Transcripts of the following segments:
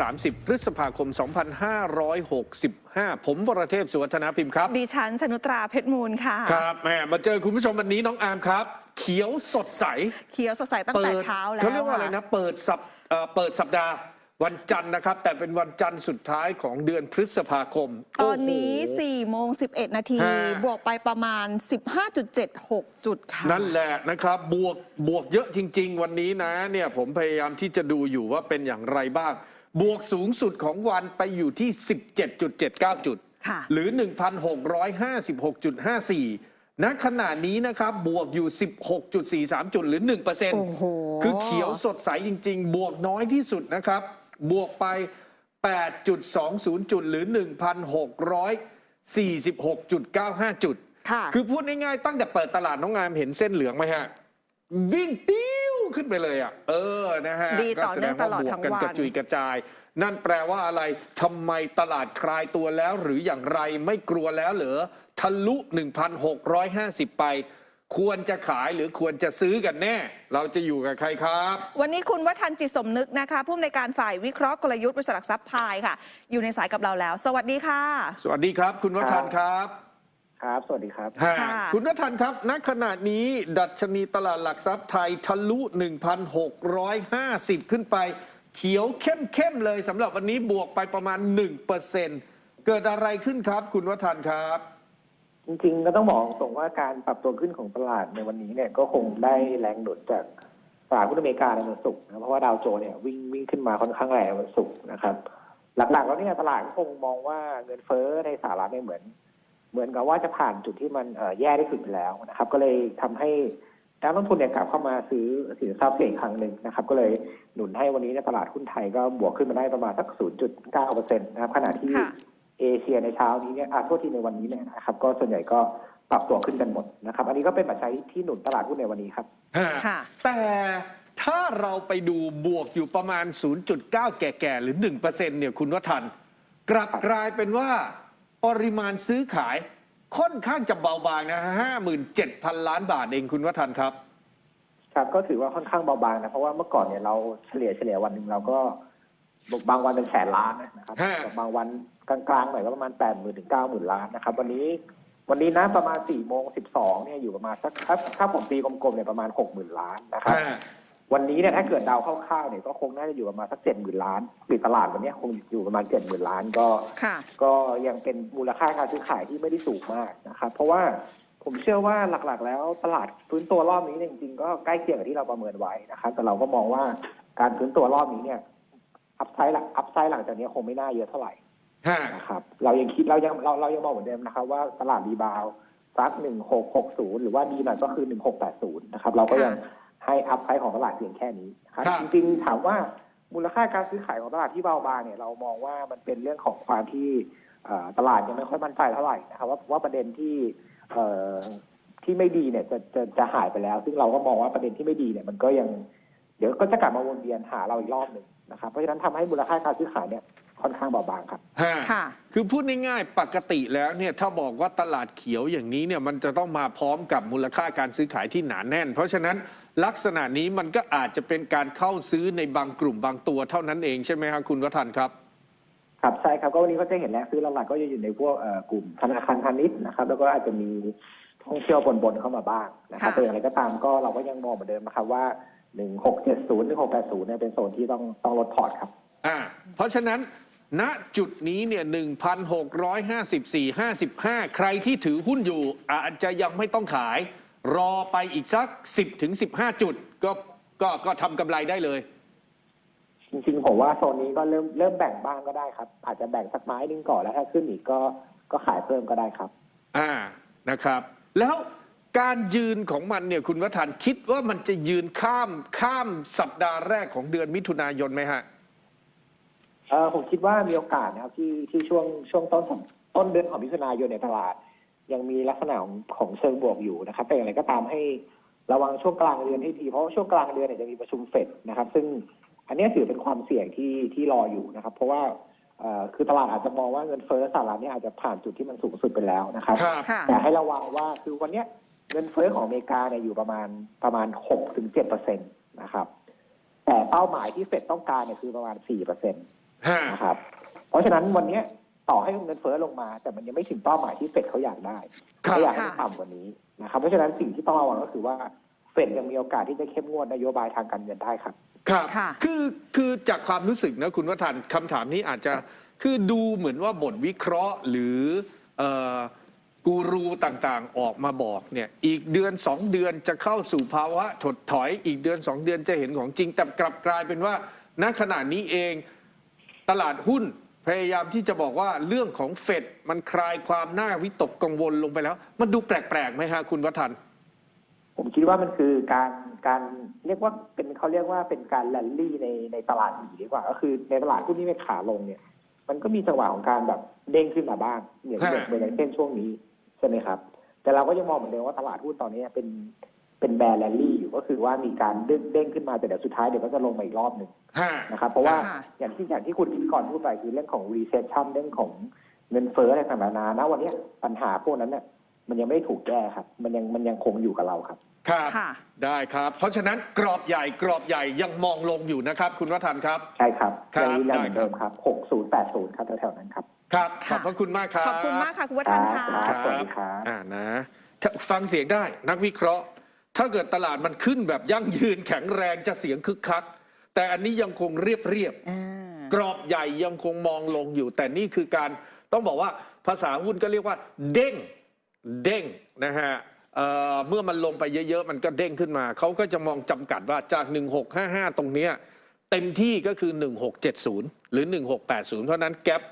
30 พฤษภาคม 2565 ผมวรเทพสุวัฒนาพิมพ์ครับ ดิฉันชนุตราเพชรมูลค่ะ ครับแหมมาเจอคุณผู้ชมวันนี้น้องอาร์มครับ เขียวสดใส เขียวสดใสตั้งแต่เช้าแล้วเขาเรียกว่าอะไรนะ เปิดสัปเอ่อเปิดสัปดาห์วันจันทร์นะครับ แต่เป็นวันจันทร์สุดท้ายของเดือนพฤษภาคม ตอนนี้โโห4โมง11 นาทีฮะบวกไปประมาณ 15.76 จุดค่ะ นั่นแหละนะครับ บวกบวกเยอะจริง ๆ วันนี้นะเนี่ยผมพยายามที่จะดูอยู่ว่าเป็นอย่างไรบ้าง บวกสูงสุดของวันไปอยู่ที่ 17.79 จุดค่ะหรือ 1,656.54 ณ ขณะนี้นะครับ บวกอยู่ 16.43 จุดหรือ1%โอ้โหคือเขียวสดใสจริง ๆ บวกน้อยที่สุดนะครับ บวกไป 8.20 จุดหรือ 1,646.95 จุดค่ะคือพูดง่ายๆ ตั้งแต่เปิดตลาดน้องงามเห็นเส้นเหลืองไหมฮะ วิ่งปิ้ว ขึ้นไปเลยอะ เออนะฮะดีต่อเนื่องก็แสว่าตลอดบวกทั้งกันวันกระจุยกระจาย นั่นแปลว่าอะไรทำไมตลาดคลายตัวแล้ว หรืออย่างไรไม่กลัวแล้วเหรอทะลุ 1,650 ไป ควรจะขายหรือควรจะซื้อกันแน่ เราจะอยู่กับใครครับ วันนี้คุณวัฒนจิตสมนึกนะคะผู้อำนวยการฝ่ายวิเคราะห์กลยุทธ์บริษัทหลักทรัพย์พายค่ะ อยู่ในสายกับเราแล้ว สวัสดีค่ะ สวัสดีครับ คุณวัฒนครับ ครับ สวัสดีครับ ฮะค่ะคุณวัฒนครับ ณ ขณะนี้ ดัชนีตลาดหลักทรัพย์ไทยทะลุ 1,650 ขึ้นไป เขียวเข้มๆเลยสำหรับวันนี้บวกไปประมาณ 1%เกิดอะไรขึ้นครับ คุณวัฒนครับ จริงๆ ก็ต้องบอกตรงว่าการปรับตัวขึ้นของตลาดในวันนี้เนี่ยก็คงได้แรงหนุนจากตลาดหุ้นอเมริกาในวันศุกร์นะเพราะว่าดาวโจนส์เนี่ยวิ่งวิ่งขึ้นมาค่อนข้างแรงในวันศุกร์นะครับ หลักๆแล้วเนี่ยตลาดก็คงมองว่าเงินเฟ้อในสหรัฐเนี่ยเหมือน เหมือนกับว่าจะผ่านจุดที่มันเอ่อแย่ที่สุดไปแล้วนะครับ ก็เลยทำให้นักลงทุนเนี่ยกลับเข้ามาซื้อสินทรัพย์เสี่ยงอีกครั้งหนึ่งนะครับ ก็เลยหนุนให้วันนี้ในยตลาดหุ้นไทยก็บวกขึ้นมาได้ประมาณสัก 0.9%นะครับขณะที่ค่ะเอเชียในเช้านี้เนี่ยอะโทษทีในวันนี้เนี่ยนะครับ ก็ส่วนใหญ่ก็ปรับตัวขึ้นกันหมดนะครับ อันนี้ก็เป็นปัจจัยที่หนุนตลาดหุ้นในวันนี้ครับค่ะแต่ถ้าเราไปดูบวกอยู่ประมาณ 0.9 แก่ๆหรือ 1%เนี่ยคุณวัฒนกลับกลายเป็นว่า ปริมาณซื้อขายค่อนข้างจะเบาบางนะฮะ57,000ล้านบาทเองคุณวัฒนครับ ครับก็ถือว่าค่อนข้างเบาบางนะ เพราะว่าเมื่อก่อนเนี่ยเราเฉลี่ยเฉลี่ยวันหนึ่งเราก็บางวันเป็นแสนล้านนะครับฮะบางวันกลางๆหน่อยก็ประมาณแปดหมื่นถึงเก้าหมื่นล้านนะครับ วันนี้วันนี้นะประมาณสี่โมงสิบสองเนี่ยอยู่ประมาณสักถ้าถ้าผมตีกลมๆเนี่ยประมาณหกหมื่นล้านนะครับฮะ วันนี้เนี่ยถ้าเกิดเดาคร่าวๆเนี่ยก็คงน่าจะอยู่ประมาณสักเจ็ดหมื่นล้านปิดตลาดวันนี้คงอยู่ประมาณเจ็ดหมื่นล้านก็ค่ะก็ยังเป็นมูลค่าการซื้อขายที่ไม่ได้สูงมากนะครับเพราะว่าผมเชื่อว่าหลักๆ แล้วตลาดฟื้นตัวรอบนี้เนี่ยจริงๆ ก็ใกล้เคียงกับที่เราประเมินไว้นะครับแต่เราก็มองว่าการฟื้นตัวรอบนี้เนี่ยอัพไซด์หลังอัพไซด์หลังจากนี้คงไม่น่าเยอะเท่าไหร่ฮะนะครับเรายังคิดเรายังเราเรายังมองเหมือนเดิมนะครับ ว่าตลาดรีบาวด์สักหนึ่งหกหกศูนย์หรือว่าดีหน่อยก็คือหนึ่งหกแปดศูนย์นะครับเราก็ยัง ให้อัพไซด์ของตลาดเพียงแค่นี้ครับครับ จริงๆถามว่ามูลค่าการซื้อขายของตลาดที่เบาบางเนี่ยเรามองว่ามันเป็นเรื่องของความที่เอ่อตลาดยังไม่ค่อยมั่นใจเท่าไหร่นะครับว่าว่าประเด็นที่เอ่อที่ไม่ดีเนี่ยจะจะจะหายไปแล้ว ซึ่งเราก็มองว่าประเด็นที่ไม่ดีเนี่ยมันก็ยังเดี๋ยวก็จะกลับมาวนเวียนหาเราอีกรอบหนึ่งนะครับเพราะฉะนั้นทำให้มูลค่าการซื้อขายเนี่ยค่อนข้างเบาบางครับ ฮะค่ะ คือพูดง่ายๆ ปกติแล้วเนี่ยถ้าบอกว่าตลาดเขียวอย่างนี้เนี่ยมันจะต้องมาพร้อมกับมูลค่าการซื้อขายที่หนาแน่น เพราะฉะนั้น ลักษณะนี้มันก็อาจจะเป็นการเข้าซื้อในบางกลุ่มบางตัวเท่านั้นเองใช่ไหมครับคุณวัฒนครับ ครับใช่ครับก็วันนี้ก็จะเห็นแรงซื้อหลักๆก็จะอยู่ในพวกเอ่อกลุ่มธนาคารพาณิชย์นะครับ แล้วก็อาจจะมีท่องเที่ยวบนๆเข้ามาบ้างนะครับค่ะแต่อย่างไรก็ตามก็เราก็ยังมองเหมือนเดิมนะครับว่าหนึ่งหกเจ็ดศูนย์หนึ่งหกแปดศูนย์เนี่ยเป็นโซนที่ต้องต้องลดพอร์ตครับ อ่า เพราะฉะนั้นณจุดนี้เนี่ย1,654 55ใครที่ถือหุ้นอยู่อาจจะยังไม่ต้องขาย รอไปอีกสัก 10ถึง15 จุด ก็ก็ก็ทำกำไรได้เลย จริงๆผมว่าโซนนี้ก็เริ่มเริ่มแบ่งบ้างก็ได้ครับ อาจจะแบ่งสักไม้หนึงก่อนแล้วถ้าขึ้นอีกก็ก็ขายเพิ่มก็ได้ครับ อ่านะครับ แล้วการยืนของมันเนี่ยคุณวัฒนคิดว่ามันจะยืนข้ามข้ามสัปดาห์แรกของเดือนมิถุนายนไหมฮะ เออผมคิดว่ามีโอกาสนะครับที่ที่ช่วงช่วงต้นของต้นเดือนของมิถุนายนในตลาด ยังมีลักษณะของของเชิงบวกอยู่นะครับ แต่อย่างไรก็ตามให้ระวังช่วงกลางเดือนให้ดีเพราะว่าช่วงกลางเดือนเนี่ยจะมีประชุมเฟดนะครับ ซึ่งอันเนี้ยถือเป็นความเสี่ยงที่ที่รออยู่นะครับ เพราะว่าเอ่อคือตลาดอาจจะมองว่าเงินเฟ้อสหรัฐเนี่ยอาจจะผ่านจุดที่มันสูงสุดไปแล้วนะครับครับค่ะแต่ให้ระวังว่าคือวันเนี้ยเงินเฟ้อของอเมริกาเนี่ยอยู่ประมาณประมาณหกถึงเจ็ดเปอร์เซ็นตนะครับ แต่เป้าหมายที่เฟดต้องการเนี่ยคือประมาณสี่เปอร์เซ็นตฮะนะครับ เพราะฉะนั้นวันเนี้ย ต่อให้เงินเฟ้อลงมา แต่มันยังไม่ถึงเป้าหมายที่เฟดเขาอยากได้ครับเขาอยากให้ค่ะมันต่ำกว่านี้นะครับเพราะฉะนั้นสิ่งที่ต้องระวังก็คือว่าเฟดยังมีโอกาสที่จะเข้มงวดนโยบายทางการเงินได้ครับ ครับค่ะคือคือจากความรู้สึกนะคุณวัฒนคำถามนี้อาจจะคือดูเหมือนว่าบทวิเคราะห์หรือเอ่อกูรูต่างๆออกมาบอกเนี่ยอีกเดือน 2 เดือนจะเข้าสู่ภาวะถดถอยอีกเดือน 2 เดือนจะเห็นของจริง แต่กลับกลายเป็นว่าณขณะนี้เองตลาดหุ้น พยายามที่จะบอกว่าเรื่องของเฟดมันคลายความน่าวิตกกังวลลงไปแล้ว มันดูแปลกๆไหมฮะคุณวัฒนผมคิดว่ามันคือการการเรียกว่าเป็นเขาเรียกว่าเป็นการแลนลี่ในในตลาดหนีดีกว่า ก็คือในตลาดหุ้นที่เป็นขาลงเนี่ย มันก็มีจังหวะของการแบบเด้งขึ้นมาบ้างอย่างฮะอย่างอย่างเช่นช่วงนี้ใช่ไหมครับ แต่เราก็ยังมองเหมือนเดิมว่าตลาดหุ้นตอนนี้เป็น เป็นแบร์แลนลี่อยู่ก็คือว่ามีการเด้งเด้งขึ้นมาแต่เดี๋ยวสุดท้ายเดี๋ยวก็จะลงมาอีกรอบหนึ่งฮะนะครับเพราะว่าค่ะอย่างที่อย่างที่คุณพิธีกรพูดไปคือเรื่องของ recession เรื่องของเงินเฟ้ออะไรต่างๆนานานะวันเนี้ยปัญหาพวกนั้นเนี่ยมันยังไม่ถูกแก้ครับ มันยังมันยังคงอยู่กับเราครับครับค่ะได้ครับ เพราะฉะนั้นกรอบใหญ่กรอบใหญ่ยังมองลงอยู่นะครับ คุณวัฒนครับ ใช่ครับครับยังยืนยันเหมือนได้ครับเดิมครับ6080 ครับแถวๆนั้นครับครับขค่ะอบพระคุณมากครับขอบคุณมากค่ะคุณวัคฒรันบค่ะครับสวัสดีครับอ่านะถ้าฟังเสียงได้นักวิเคราะห์ ถ้าเกิดตลาดมันขึ้นแบบยั่งยืนแข็งแรงจะเสียงคึกคัก แต่อันนี้ยังคงเรียบเรียบๆอ่ากรอบใหญ่ยังคงมองลงอยู่ แต่นี่คือการต้องบอกว่าภาษาหุ้นก็เรียกว่า เด้งเด้งนะฮะเอ่อเมื่อมันลงไปเยอะๆ มันก็เด้งขึ้นมา เขาก็จะมองจำกัดว่าจาก 1655 ตรงเนี้ยเต็มที่ก็คือ 1670 หรือ 1680 เพราะฉะนั้นแกลบ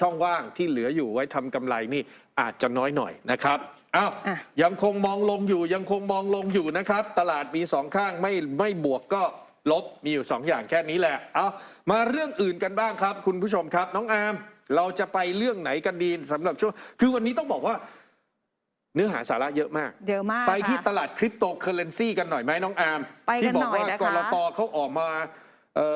ช่องว่างที่เหลืออยู่ไว้ทำกำไรนี่อาจจะน้อยหน่อยนะครับ อ้าวอะ ยังคงมองลงอยู่ยังคงมองลงอยู่นะครับ ตลาดมีสองข้างไม่ไม่บวกก็ลบมีอยู่สองอย่างแค่นี้แหละเอามาเรื่องอื่นกันบ้างครับ คุณผู้ชมครับ น้องอาร์มเราจะไปเรื่องไหนกันดีสำหรับช่วงคือวันนี้ต้องบอกว่า เนื้อหาสาระเยอะมาก เยอะมากไปที่ค่ะ ตลาดคริปโตเคอเรนซีกันหน่อยไหมน้องอาร์มไปกันที่บอหน่กอยว่านะคะ กรตเขาออกมา เอ่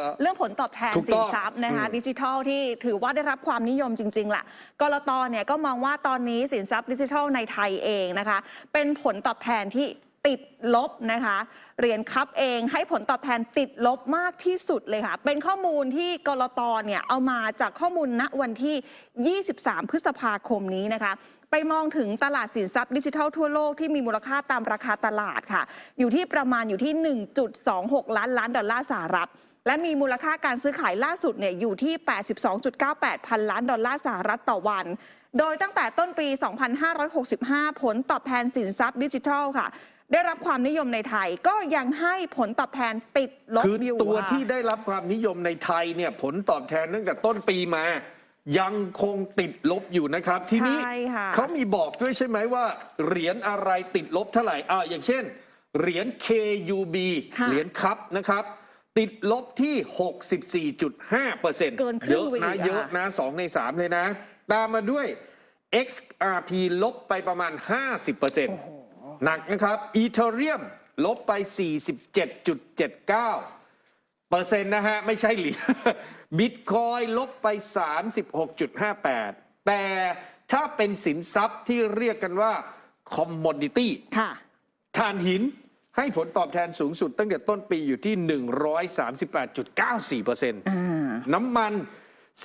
อ เรื่องผลตอบแทนถูกสิต้นองทรัพย์นะคะอืมดิจิทัลที่ถือว่าได้รับความนิยมจริง ๆล่ะกรตเนี่ยก็มองว่าตอนนี้สินทรัพย์ดิจิทัลในไทยเองนะคะ เป็นผลตอบแทนที่ ติดลบนะคะเหรียญคับเองให้ผลตอบแทนติดลบมากที่สุดเลยค่ะ เป็นข้อมูลที่กรตเนี่ยเอามาจากข้อมูลณวันที่ 23 พฤษภาคมนี้นะคะ ไปมองถึงตลาดสินทรัพย์ดิจิทัลทั่วโลกที่มีมูลค่าตามราคาตลาดค่ะ อยู่ที่ประมาณอยู่ที่ 1.26 ล้านล้านดอลลาร์สหรัฐและมีมูลค่าการซื้อขายล่าสุดเนี่ยอยู่ที่ 82.98 พันล้านดอลลาร์สหรัฐต่อวัน โดยตั้งแต่ต้นปี 2565 ผลตอบแทนสินทรัพย์ดิจิทัลค่ะ ได้รับความนิยมในไทยก็ยังให้ผลตอบแทนติดลบคืออยู่ตัวค่ะที่ได้รับความนิยมในไทยเนี่ยผลตอบแทนตั้งแต่ต้นปีมา ยังคงติดลบอยู่นะครับ ทีนี้ใช่ค่ะเขามีบอกด้วยใช่ไหมว่า เหรียญอะไรติดลบเท่าไหร่อ่าอย่างเช่น เหรียญ KUB ค่ะเหรียญคัพนะครับติดลบที่ 64.5เปอร์เซ็นต์เกินครึ่เยงอะไปอีนะกอะเยอะนะสองในสามเลยนะ ตามมาด้วย XRP ลบไปประมาณ 50เปอร์เซ็นต์ หนักนะครับอีเทเรียมลบไป 47.79 เปอร์เซ็นต์นะฮะ ไม่ใช่เหรียญบิตคอยลบไป 36.58 แต่ถ้าเป็นสินทรัพย์ที่เรียกกันว่าคอมม o ดิตี้ค่ะถ่านหินให้ผลตอบแทนสูงสุดตั้งแต่ต้นปีอยู่ที่ 138.94%อ่าน้ำมัน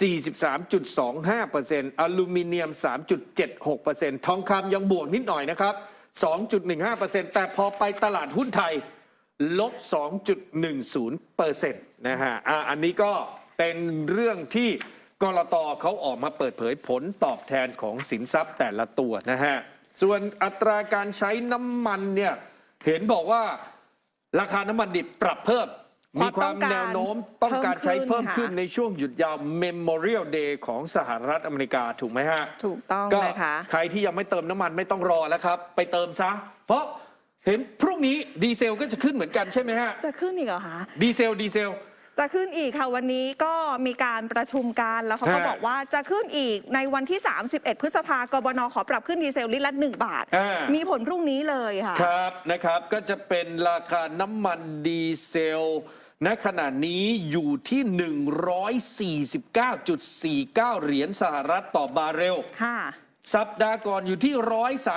43.25%อลูมิเนียม 3.76%ทองคำยังบวกนิดหน่อยนะครับ 2.15%แต่พอไปตลาดหุ้นไทยลบ 2.10%นะฮะอะอันนี้ก็เป็นเรื่องที่กรตเขาออกมาเปิดเผยผลตอบแทนของสินทรัพย์แต่ละตัวนะฮะ ส่วนอัตราการใช้น้ำมันเนี่ย เห็นบอกว่าราคาน้ำมันดิบปรับเพิ่ม มีมความต้องการแนวโน้มต้องการใช้เพิ่มขึ้นเพิ่มขึ้นค่ะในช่วงหยุดยาว Memorial Day ของสหรัฐอเมริกาถูกไหมฮะ ถูกต้องก็นะคะใครที่ยังไม่เติมน้ำมันไม่ต้องรอแล้วครับ ไปเติมซะ เพราะเห็นพรุ่งนี้ดีเซลก็จะขึ้นเหมือนกันใช่ไหมฮะ จะขึ้นอีกเหรอคะ ดีเซลดีเซล จะขึ้นอีกค่ะวันนี้ก็มีการประชุมกันแล้วเขาก็ฮะบอกว่าจะขึ้นอีกในวันที่ 31 พฤษภากบนขอปรับขึ้นดีเซลลิตรละ 1 บาท อ่ามีผลพรุ่งนี้เลยค่ะ ครับนะครับก็จะเป็นราคาน้ำมันดีเซลณขณะนี้อยู่ที่ 149.49 เหรียญสหรัฐต่อบาร์เรล ค่ะ สัปดาห์ก่อนอยู่ที่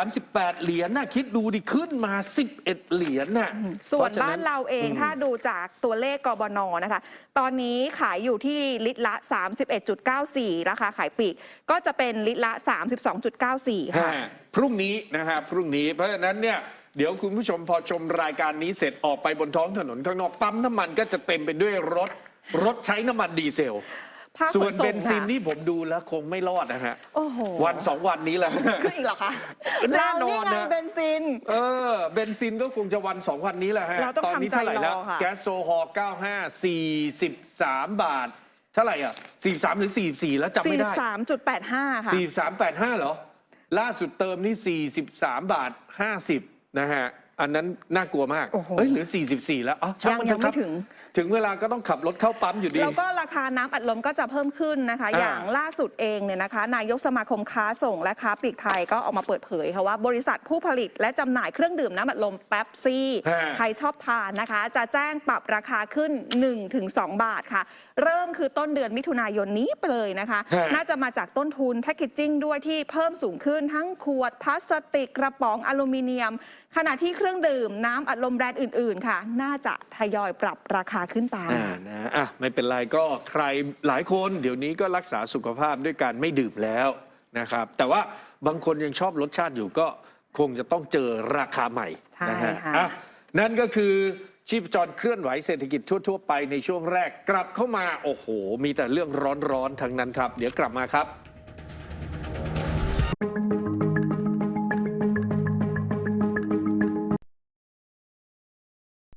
138 เหรียญนะคิดดูดิขึ้นมา 11 เหรียญน่ะส่วนพะฉะบ้านเราเองอืมถ้าดูจากตัวเลขกบนนะคะ ตอนนี้ขายอยู่ที่ลิตรละ 31.94 ราคาขายปลีก ก็จะเป็นลิตรละ 32.94 ค่ะฮะพรุ่งนี้นะครับพรุ่งนี้เพราะฉะนั้นเนี่ยเดี๋ยวคุณผู้ชมพอชมรายการนี้เสร็จออกไปบนท้องถนนข้างนอกปั๊มน้ำมันก็จะเต็มไปด้วยรถรถใช้น้ำมันดีเซล ภาคขส่วนนส่เบงนซินค่ะนี่ผมดูแล้วคงไม่รอดนะฮะ โอ้โหวันสองวันนี้แหละ ขึ้นอีกเหรอคะแน่นอนเรานี่ไงนะเบนซิน เออ เบนซินก็คงจะวันสองวันนี้แหละฮะเราต้องตอนนี้เท่าไหร่แล้วทำใจรอค่ะ แก๊สโซฮอล์95 43 บาท เท่าไหร่อะ 43 หรือ 44 แล้วจำไม่ได้ 43.85 ค่ะ 4385 เหรอ ล่าสุดเติมนี่ 43 บาท 50 นะฮะ อันนั้นน่ากลัวมาก โอ้โห เอ้ยหรือ 44 แล้วอ๋อช่ายังมันยังเถอะคไม่รับ ถึง ถึงเวลาก็ต้องขับรถเข้าปั๊มอยู่ดี แล้วก็ราคาน้ำอัดลมก็จะเพิ่มขึ้นนะคะ อ่า อย่างล่าสุดเองเนี่ยนะคะ นายกสมาคมค้าส่งและค้าปลีกไทยก็ออกมาเปิดเผยค่ะว่าบริษัทผู้ผลิตและจำหน่ายเครื่องดื่มน้ำอัดลมแป๊บซี่ ฮะ ใครชอบทานนะคะ จะแจ้งปรับราคาขึ้น 1-2 บาทค่ะเริ่มคือต้นเดือนมิถุนายนนี้ไปเลยนะคะฮะน่าจะมาจากต้นทุนแพคเกจจิ้งด้วยที่เพิ่มสูงขึ้นทั้งขวดพลาสติกกระป๋องอลูมิเนียม ขณะที่เครื่องดื่มน้ำอัดลมแบรนด์อื่น ๆ ค่ะ น่าจะทยอยปรับราคาขึ้นตามอ่านะอะไม่เป็นไรก็ใครหลายคนเดี๋ยวนี้ก็รักษาสุขภาพด้วยการไม่ดื่มแล้วนะครับ แต่ว่าบางคนยังชอบรสชาติอยู่ก็คงจะต้องเจอราคาใหม่ใช่นะฮะค่ะอะนั่นก็คือ ชีพจรเคลื่อนไหวเศรษฐกิจทั่ว ๆ ไปในช่วงแรกกลับเข้ามา โอ้โห มีแต่เรื่องร้อนๆทั้งนั้นครับ เดี๋ยวกลับมาครับ